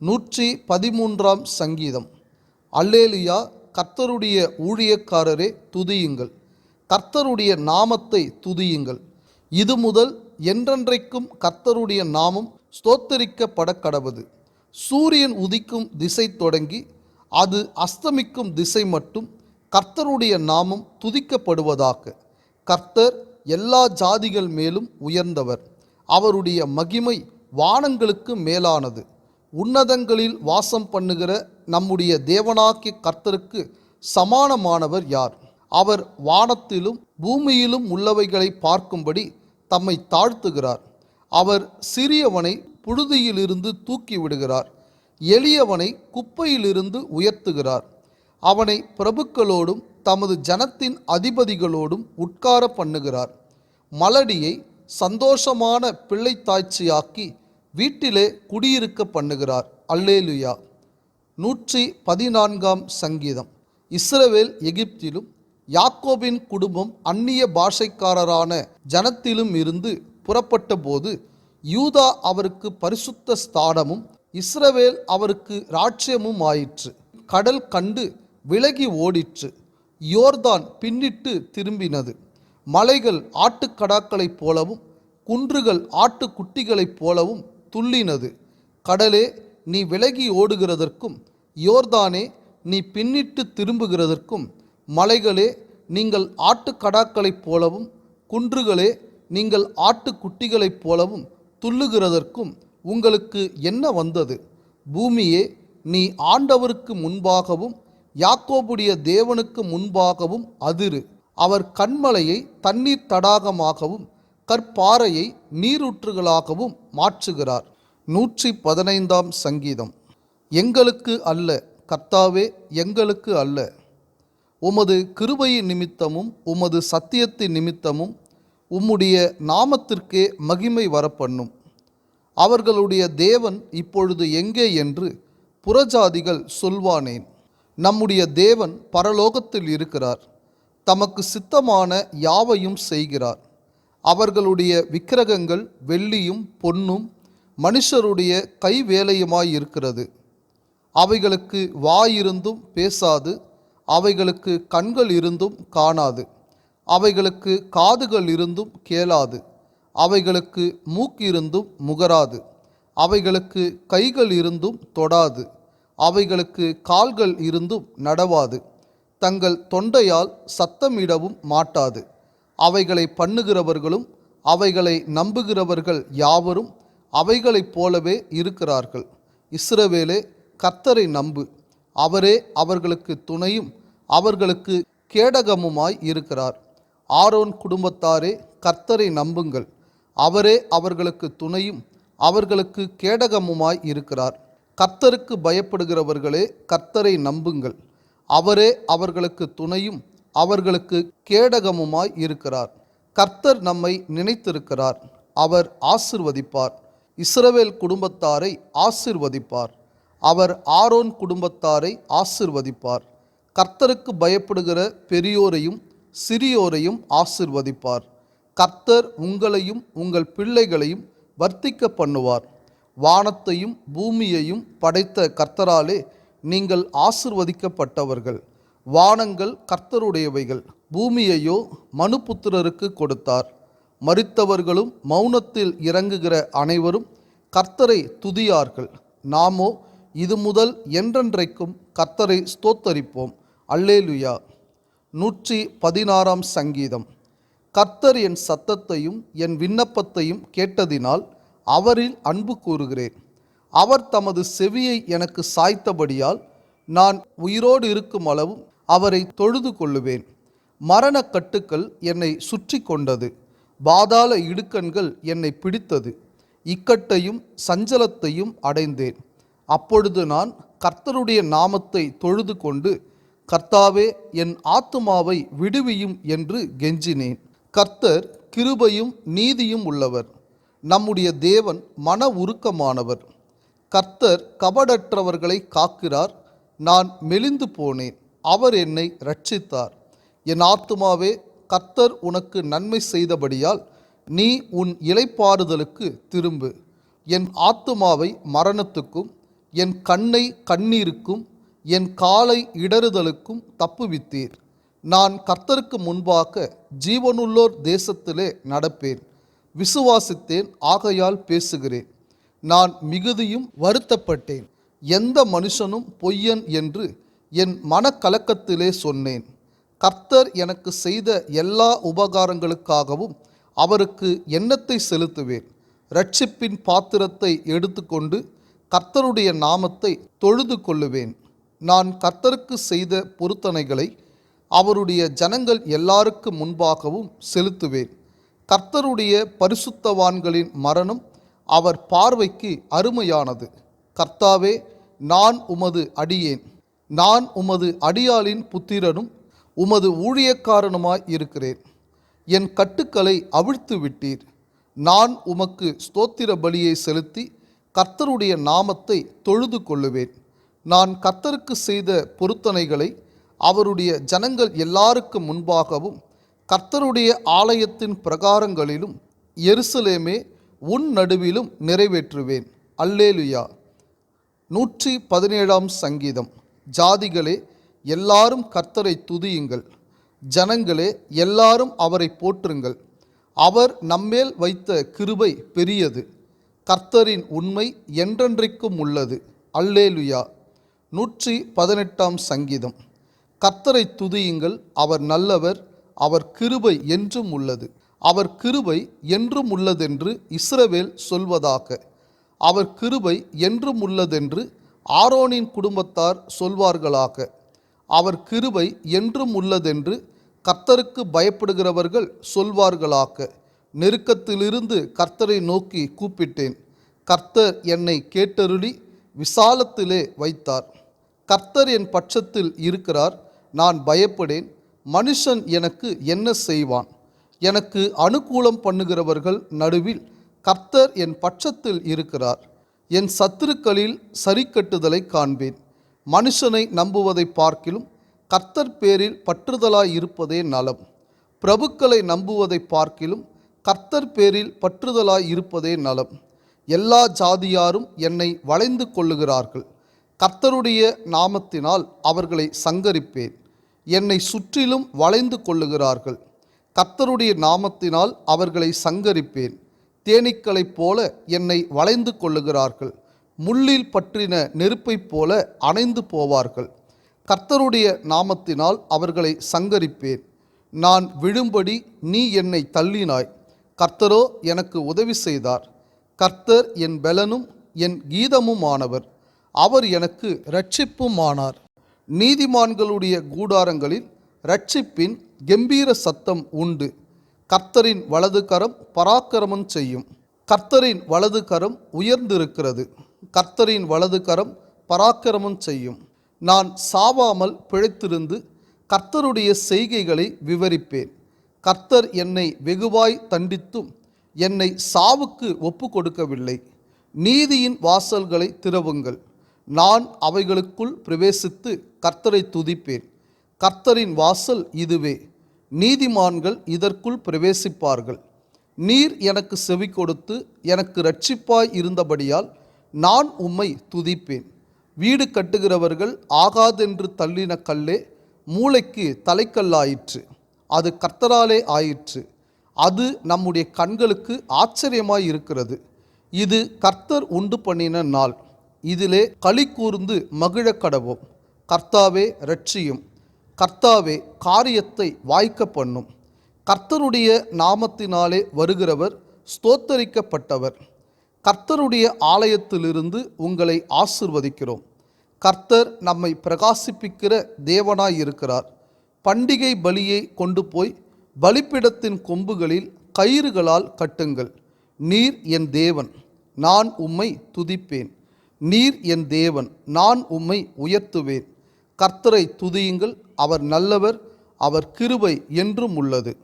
நூற்றி பதிமூன்றாம் சங்கீதம். அல்லேலியா கர்த்தருடைய ஊழியக்காரரே துதியுங்கள். கர்த்தருடைய நாமத்தை துதியுங்கள். இது முதல் என்றென்றைக்கும் கர்த்தருடைய நாமம் ஸ்தோத்தரிக்கப்பட கடவுது சூரியன் உதிக்கும் திசை தொடங்கி அது அஸ்தமிக்கும் திசை மட்டும் கர்த்தருடைய நாமம் துதிக்கப்படுவதாக. கர்த்தர் எல்லா ஜாதிகள் மேலும் உயர்ந்தவர். அவருடைய மகிமை வானங்களுக்கு மேலானது. உன்னதங்களில் வாசம் பண்ணுகிற நம்முடைய தேவனாக்கிய கர்த்தருக்கு சமானமானவர் யார்? அவர் வானத்திலும் பூமியிலும் உள்ளவைகளை பார்க்கும்படி தம்மை தாழ்த்துகிறார். அவர் சிறியவனை புழுதியிலிருந்து தூக்கி விடுகிறார் எளியவனை குப்பையிலிருந்து உயர்த்துகிறார். அவனை பிரபுக்களோடும் தமது ஜனத்தின் அதிபதிகளோடும் உட்கார பண்ணுகிறார். மலடியை சந்தோஷமான பிள்ளைத்தாய்ச்சியாக்கி வீட்டிலே குடியிருக்க பண்ணுகிறார். அல்லேலுயா. நூற்றி பதினான்காம் சங்கீதம். இஸ்ரவேல் எகிப்திலும் யாக்கோபின் குடும்பம் அந்நிய பாஷைக்காரரான ஜனத்திலும் இருந்து புறப்பட்ட போது யூதா அவருக்கு பரிசுத்த ஸ்தானமும் இஸ்ரவேல் அவருக்கு ராட்சியமும் ஆயிற்று கடல் கண்டு விலகி ஓடிற்று. யோர்தான் பின்னிட்டு திரும்பினது. மலைகள் ஆட்டுக்கடாக்களைப் போலவும் குன்றுகள் ஆட்டுக்குட்டிகளைப் போலவும் துள்ளினது. கடலே நீ விலகி ஓடுகிறதற்கும் யோர்தானே நீ பின்னிட்டு திரும்புகிறதற்கும் மலைகளே நீங்கள் ஆட்டுக்கடாக்களைப் போலவும் குன்றுகளே நீங்கள் ஆட்டுக்குட்டிகளைப் போலவும் துள்ளுகிறதற்கும் உங்களுக்கு என்ன வந்தது? பூமியே நீ ஆண்டவருக்கு முன்பாகவும் யாக்கோபுடைய தேவனுக்கு முன்பாகவும் அதிரு. அவர் கண்மலையை தண்ணீர் தடாகமாகவும் கற்பாறையை நீரூற்றுகளாகவும் மாற்றுகிறார். நூற்றி பதினைந்தாம் சங்கீதம். எங்களுக்கு அல்ல கர்த்தாவே எங்களுக்கு அல்ல. உமது கிருபையின் நிமித்தமும் உமது சத்தியத்தின் நிமித்தமும் உம்முடைய நாமத்திற்கே மகிமை வரப்பண்ணும். அவர்களுடைய தேவன் இப்பொழுது எங்கே என்று புறஜாதிகள் சொல்வானேன். நம்முடைய தேவன் பரலோகத்தில் இருக்கிறார். தமக்கு சித்தமான யாவையும் செய்கிறார். அவர்களுடைய விக்கிரகங்கள் வெள்ளியும் பொன்னும் மனுஷருடைய கைவேலையுமாயிருக்கிறது அவைகளுக்கு வாயிருந்தும் பேசாது அவைகளுக்கு கண்கள் இருந்தும் காணாது அவைகளுக்கு காதுகள் இருந்தும் கேளாது அவைகளுக்கு மூக்கிருந்தும் முகராது அவைகளுக்கு கைகள் இருந்தும் தொடாது அவைகளுக்கு கால்கள் இருந்தும் நடவாது தங்கள் தொண்டையால் சத்தமிடவும் மாட்டாது. அவைகளை பண்ணுகிறவர்களும் அவைகளை நம்புகிறவர்கள் யாவரும் அவைகளைப் போலவே இருக்கிறார்கள். இஸ்ரவேலே கர்த்தரை நம்பு. அவரே அவர்களுக்கு துணையும் அவர்களுக்கு கேடகமுமாய் இருக்கிறார். ஆரோன் குடும்பத்தாரே கர்த்தரை நம்புங்கள். அவரே அவர்களுக்கு துணையும் அவர்களுக்கு கேடகமுமாய் இருக்கிறார். கர்த்தருக்கு பயப்படுகிறவர்களே கர்த்தரை நம்புங்கள். அவரே அவர்களுக்கு துணையும் அவர்களுக்கு கேடகமுமாய் இருக்கிறார். கர்த்தர் நம்மை நினைத்திருக்கிறார். அவர் ஆசிர்வதிப்பார். இஸ்ரவேல் குடும்பத்தாரை ஆசிர்வதிப்பார். அவர் ஆரோன் குடும்பத்தாரை ஆசிர்வதிப்பார். கர்த்தருக்கு பயப்படுகிற பெரியோரையும் சிறியோரையும் ஆசிர்வதிப்பார். கர்த்தர் உங்களையும் உங்கள் பிள்ளைகளையும் வர்த்திக்க பண்ணுவார். வானத்தையும் பூமியையும் படைத்த கர்த்தராலே நீங்கள் ஆசிர்வதிக்கப்பட்டவர்கள். வானங்கள் கர்த்தருடையவைகள். பூமியையோ மனுபுத்திரருக்கு கொடுத்தார். மரித்தவர்களும் மௌனத்தில் இறங்குகிற அனைவரும் கர்த்தரை துதியார்கள். நாமோ இது முதல் என்றென்றைக்கும் கர்த்தரை ஸ்தோத்தரிப்போம். அல்லேலுயா. நூற்றி பதினாறாம் சங்கீதம். கர்த்தர் என் சத்தத்தையும் என் விண்ணப்பத்தையும் கேட்டதினால் அவரில் அன்பு கூறுகிறேன். அவர் தமது செவியை எனக்கு சாய்த்தபடியால் நான் உயிரோடு இருக்கும் அளவும் அவரை தொழுது கொள்ளுவேன். மரணக் கட்டுக்கள் என்னை சுற்றி கொண்டது. பாதாள இடுக்கண்கள் என்னை பிடித்தது. இக்கட்டையும் சஞ்சலத்தையும் அடைந்தேன். அப்பொழுது நான் கர்த்தருடைய நாமத்தை தொழுது கொண்டு கர்த்தாவே என் ஆத்துமாவை விடுவியும் என்று கெஞ்சினேன். கர்த்தர் கிருபையும் நீதியும் உள்ளவர். நம்முடைய தேவன் மன உருக்கமானவர். கர்த்தர் கபடற்றவர்களை காக்கிறார். நான் மெலிந்து போனேன். அவர் என்னை ரட்சித்தார் என் ஆத்துமாவே கர்த்தர் உனக்கு நன்மை செய்தபடியால் நீ உன் இலைப்பாறுதலுக்கு திரும்பு. என் ஆத்துமாவை மரணத்துக்கும் என் கண்ணை கண்ணீருக்கும் என் காலை இடறுதலுக்கும் தப்புவித்தீர். நான் கர்த்தருக்கு முன்பாக ஜீவனுள்ளோர் தேசத்திலே நடப்பேன். விசுவாசித்தேன் ஆகையால் பேசுகிறேன். நான் மிகுதியும் வருத்தப்பட்டேன். எந்த மனுஷனும் பொய்யன் என்று என் மனக்கலக்கத்திலே சொன்னேன். கர்த்தர் எனக்கு செய்த எல்லா உபகாரங்களுக்காகவும் அவருக்கு எண்ணத்தை செலுத்துவேன். ரட்சிப்பின் பாத்திரத்தை எடுத்துக்கொண்டு கர்த்தருடைய நாமத்தை தொழுது கொள்ளுவேன். நான் கர்த்தருக்கு செய்த பொருத்தனைகளை அவருடைய ஜனங்கள் எல்லாருக்கு முன்பாகவும் செலுத்துவேன். கர்த்தருடைய பரிசுத்தவான்களின் மரணம் அவர் பார்வைக்கு அருமையானது. கர்த்தாவே நான் உமது அடியேன். நான் உமது அடியாளின் புத்திரனும் உமது ஊழியக்காரனுமாய் இருக்கிறேன். என் கட்டுக்களை அவிழ்த்து விட்டீர். நான் உமக்கு ஸ்தோத்திர பலியை செலுத்தி கர்த்தருடைய நாமத்தை தொழுது கொள்ளுவேன். நான் கர்த்தருக்கு செய்த பொருத்தனைகளை அவருடைய ஜனங்கள் எல்லாருக்கு முன்பாகவும் கர்த்தருடைய ஆலயத்தின் பிரகாரங்களிலும் எருசலேமே உன் நடுவிலும் நிறைவேற்றுவேன். அல்லேலுயா. நூற்றி பதினேழாம் சங்கீதம். ஜாதிகளே எல்லாரும் கர்த்தரை துதியுங்கள். ஜனங்களே எல்லாரும் அவரை போற்றுங்கள். அவர் நம்மேல் வைத்த கிருபை பெரியது. கர்த்தரின் உண்மை என்றென்றைக்கும் உள்ளது. அல்லேலுயா. நூற்றி பதினெட்டாம் சங்கீதம். கர்த்தரை துதியுங்கள். அவர் நல்லவர். அவர் கிருபை என்றும் உள்ளது. அவர் கிருபை என்றும் உள்ளதென்று இஸ்ரவேல் சொல்வதாக. அவர் கிருபை என்றும் உள்ளதென்று ஆரோனின் குடும்பத்தார் சொல்வார்களாக அவர் கிருபை என்றும் உள்ளதென்று கர்த்தருக்கு பயப்படுகிறவர்கள் சொல்வார்களாக. நெருக்கத்திலிருந்து கர்த்தரை நோக்கி கூப்பிட்டேன். கர்த்தர் என்னை கேட்டருளி விசாலத்திலே வைத்தார். கர்த்தர் என் பட்சத்தில் இருக்கிறார். நான் பயப்படேன். மனுஷன் எனக்கு என்ன செய்வான்? எனக்கு அனுகூலம் பண்ணுகிறவர்கள் நடுவில் கர்த்தர் என் பட்சத்தில் இருக்கிறார். என் சத்துருக்களில் சரிக்கட்டுதலை காண்பேன். மனுஷனை நம்புவதை பார்க்கிலும் கர்த்தர் பேரில் பற்றுதலாய் இருப்பதே நலம். பிரபுக்களை நம்புவதை பார்க்கிலும் கர்த்தர் பேரில் பற்றுதலாய் இருப்பதே நலம். எல்லா ஜாதியாரும் என்னை வளைந்து கொள்ளுகிறார்கள். கர்த்தருடைய நாமத்தினால் அவர்களை சங்கரிப்பேன். என்னை சுற்றிலும் வளைந்து கொள்ளுகிறார்கள். கர்த்தருடைய நாமத்தினால் அவர்களை சங்கரிப்பேன். தேனீக்களைப் போல என்னை வளைந்து கொள்ளுகிறார்கள். முள்ளில் பற்றின நெருப்பைப் போல அணைந்து போவார்கள். கர்த்தருடைய நாமத்தினால் அவர்களை சங்கரிப்பேன். நான் விழும்படி நீ என்னை தள்ளினாய். கர்த்தரோ எனக்கு உதவி செய்தார். கர்த்தர் என் பெலனும் என் கீதமுமானவர். அவர் எனக்கு இரட்சிப்புமானார். நீதிமான்களுடைய கூடாரங்களில் இரட்சிப்பின் கெம்பீர சத்தம் உண்டு. கர்த்தரின் வலது கரம் பராக்கிரமம் செய்யும். கர்த்தரின் வலது கரம் உயர்ந்திருக்கிறது. கர்த்தரின் வலது கரம் பராக்கிரமம் செய்யும். நான் சாவாமல் பிழைத்திருந்து கர்த்தருடைய செய்கைகளை விவரிப்பேன். கர்த்தர் என்னை வெகுவாய் தண்டித்தும் என்னை சாவுக்கு ஒப்பு கொடுக்கவில்லை நீதியின் வாசல்களை திறவுங்கள். நான் அவைகளுக்குள் பிரவேசித்து கர்த்தரை துதிப்பேன். கர்த்தரின் வாசல் இதுவே. நீதிமான்கள் இதற்குள் பிரவேசிப்பார்கள். நீர் எனக்கு செவி கொடுத்து எனக்கு ரட்சிப்பாய் இருந்தபடியால் நான் உம்மை துதிப்பேன். வீடு கட்டுகிறவர்கள் ஆகாதென்று தள்ளின கல்லே மூளைக்கு தலைக்கல்லாயிற்று. அது கர்த்தராலே ஆயிற்று. அது நம்முடைய கண்களுக்கு ஆச்சரியமாய் இருக்கிறது. இது கர்த்தர் உண்டு பண்ணின நாள். இதிலே களி கூர்ந்து மகிழக் கடவோம். கர்த்தாவே ரட்சியும் கர்த்தாவே காரியத்தை வாய்க்க பண்ணும். கர்த்தருடைய நாமத்தினாலே வருகிறவர் ஸ்தோத்தரிக்கப்பட்டவர். கர்த்தருடைய ஆலயத்திலிருந்து உங்களை ஆசிர்வதிக்கிறோம். கர்த்தர் நம்மை பிரகாசிப்பிக்கிற தேவனாய் இருக்கிறார் பண்டிகை பலியை கொண்டு போய் பலிப்பிடத்தின் கொம்புகளில் கயிறுகளால் கட்டுங்கள். நீர் என் தேவன் நான் உம்மை துதிப்பேன். நீர் என் தேவன் நான் உம்மை உயர்த்துவேன். கர்த்தரை துதியுங்கள். அவர் நல்லவர் அவர் கிருபை என்றும் உள்ளது.